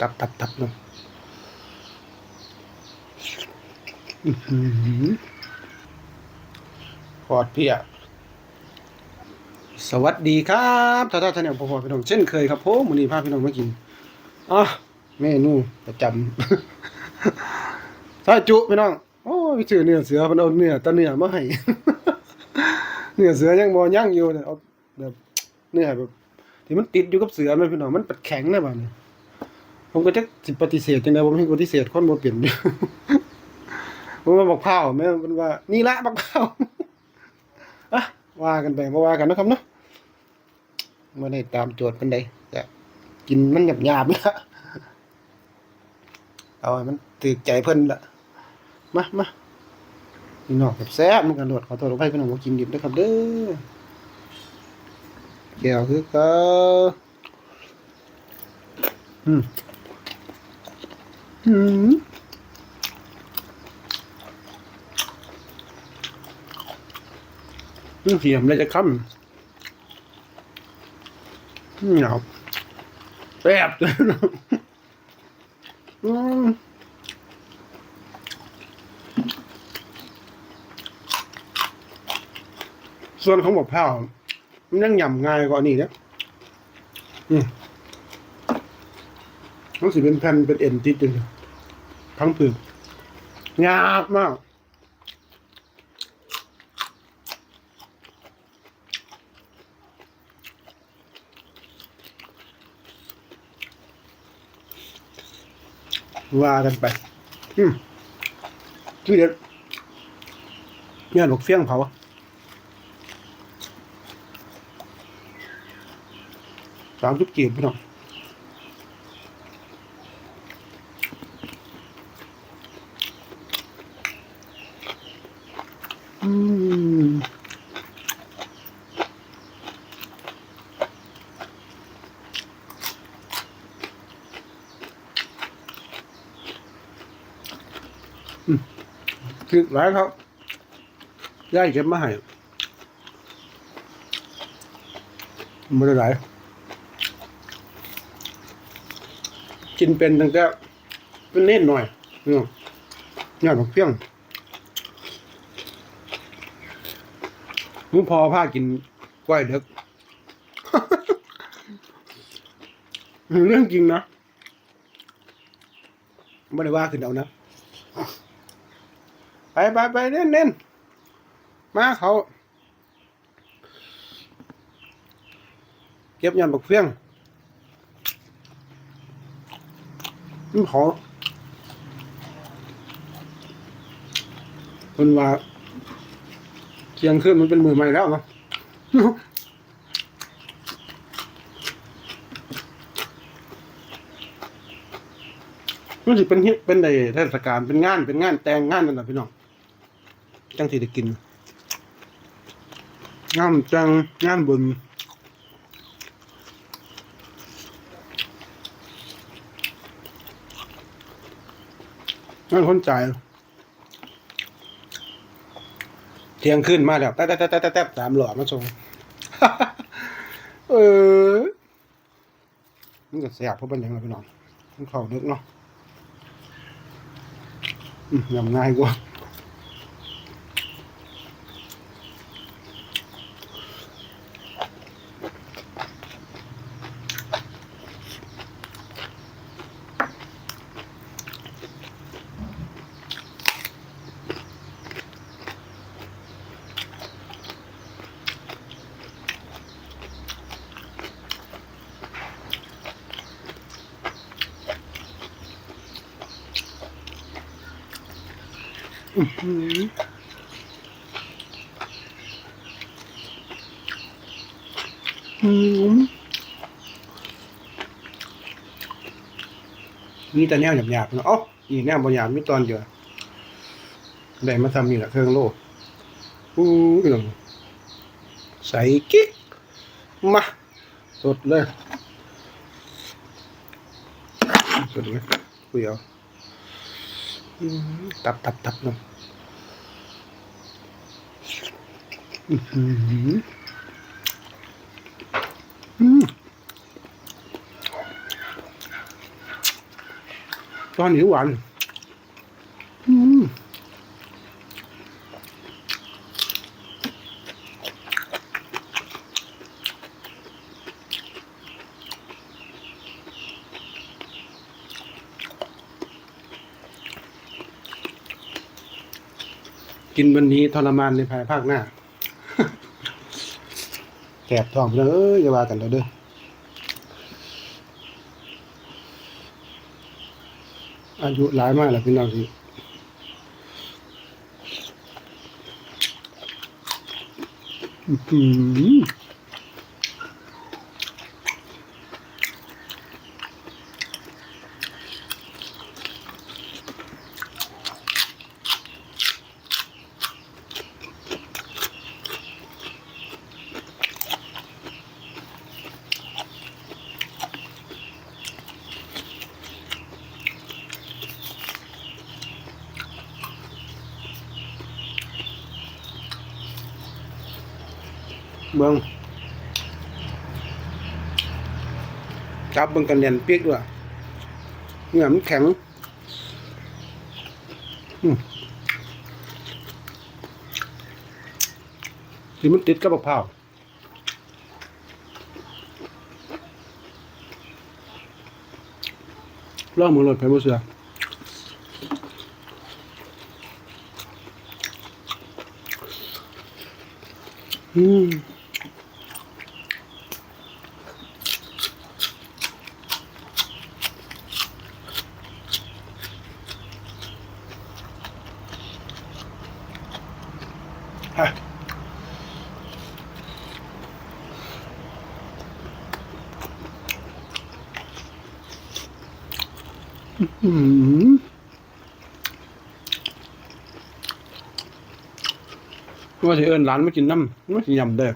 ตับตับตับลงอื้อหือปอดเพียสวัสดีครับท่านท่านเนี่ยพ่อพี่น้องเช่นเคยครับผมวันนี้พาพี่น้องมากินอะเมนูประจำซอยจุพี่น้อง โอ้ยชื่อเนื้อเสือเพิ่นเอาเนื้อตะเนื้อมาให้เนื้อเสือยังบ่ย่างอยู่เนี่ยเอาแบบเนื้อแบบที่มันติดอยู่กับเสือแม่พี่น้องมันป็นแข็งได้บ่เนี่ย ผมก็จะสิปฏิเสธจังได๋ผมเห็นปฏิเสธคนบ่เป็นอยู่ผมว่าบักพร้าแม่มันว่า นี่ละบักพร้าวอะว่ากันไปบ่ว่ากันนะครับเนาะบ่ได้ตามโจทย์ปานใดก็กินมันหยาบๆนี่ละเอาให้มันถูกใจเพิ่นละมามาพี่น้องแซ่บมันกันโดดขอโทษขออภัยพี่น้องกินดิบเด้อครับเด้อแก้วคือก็อืม อืมอืมเสียมเลยจะค้ำเหงาแซ่บเลยอืมส่วนของบอกข้าวมันยังหย่ำง่ายกว่านี่นี่ยอืมต้องสิเป็นแผ่นเป็นเอ็นติดอยู่ ทั้งผืนยากมาก ว่ากันไป อืมที่เด็ดเนี่ยหนกเฟี้ยงเผาสามสิบกีบพี่น้อง อืมคือหลายครับย่ายเก็บมาให้ไม่ได้หลายกินเป็นตั้งแต่เป็นเน่นหน่อยเนาะยอดบักเพียง มึงพอผ้ากินกล้วยเด็กเรื่องจริงนะไม่ได้ว่าขึ้นเอานะไปไปไปเน่นเน่นมาเขา เก็บยอดบักเพียงมันขอคนว่า เที่ยงคืนมันเป็นมือใหม่แล้วเนาะมันสิเป็นเฮ็ดเป็นในเทศกาลเป็นงานเป็นงานแต่งงานนั่นแหละพี่น้องจังสิได้กินงานจังงานบุญนั่นคนจ่าย เที่ยงขึ้นมาแล้วแต๊ะแต๊ะแต๊ะแต๊ะแต๊ะสามหลอดมาชงเออมันก็เสียบเพราะเป็นอย่างไรพี่น้องมันเข่านึกเนาะอืมยำง่ายกว่า อื้อหืออืมมีแต่แนวหยาบๆเนาะอ๋ออีกแนวบางอย่างมีตอนเดียวได้มาทำนี่แหละเครื่องโลอู้ยลงใส่กิ๊ก มา สดเลย สดเลยคุยเอา อืมตับตับตับลงอื้อหืออืม ตอนนี้หวานอืม กินวันนี้ทรมานในภายภาคหน้าแสบท้องพี่น้อเอ้ยอย่าว่ากันเด้อเด้ออายุหลายมากแล้วพี่น้องสิอืม เบิ่งจับเบิ่งกันเนียนเปียกด้วยเนื้อมันแข็งอืมที่มันติดกับมะพร้าวล่องมือรถไปบ่เสืออืม อืมว่าสิเอิ้นร้านมากินน้ำมาสิยำเด้อ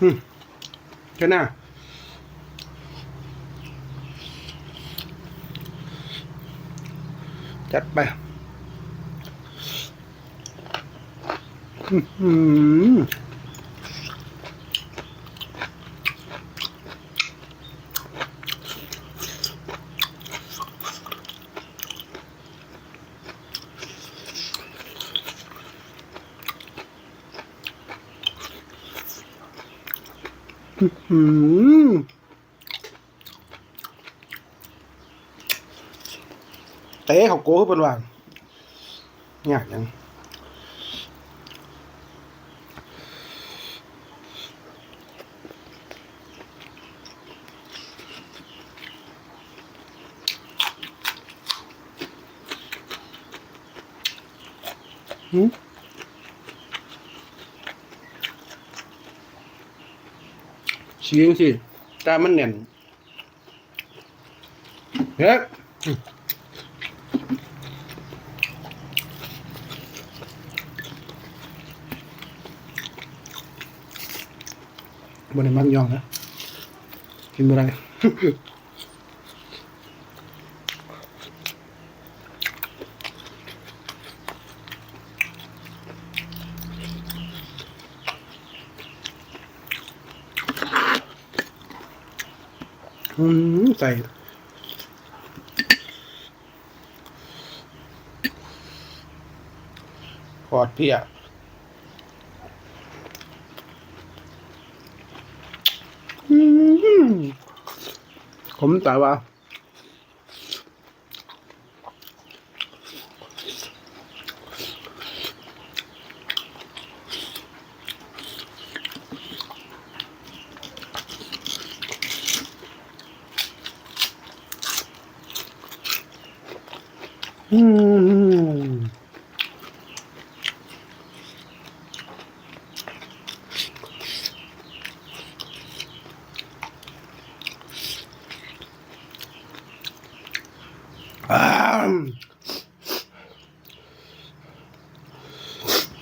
อืมแค่น้าจัดไปอื้อ หืออื้อหือเตะเขาโก้ขึ้นเป็นว่างยากยังหืม ชี้สิตามันแน่นเฮ้ยบนในมักยองนะกินอะไร อืม ใส่ปอดเพียอืมผมแต่ว่า อืม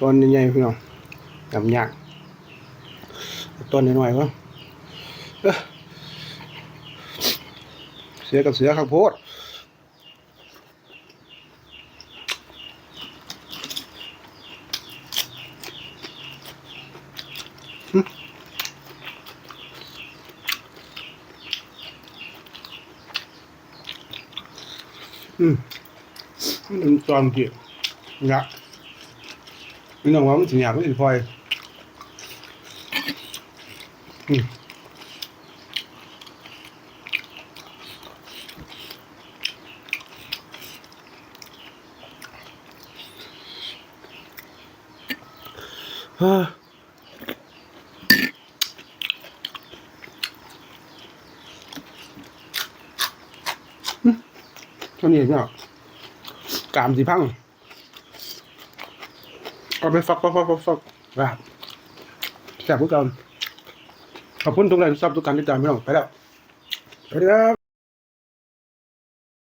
ต้นใหญ่ๆพี่น้องจำยากต้นน้อยๆวะเอ้อเสือกับเสือข้าวโพด อืมมันตอนเกี่ยวนะนี่น้องว่ามันสิหยาบมันสิพลอยอืมฮ่าอืม อันนี้เนี่ยกามสีพังเอาไปฟักฟักฟักฟักฟักแบบแซ่บพวกเราขอบคุณทุกท่านที่ชอบทุกการติดตามพี่น้องไปแล้วสวัสดีครับ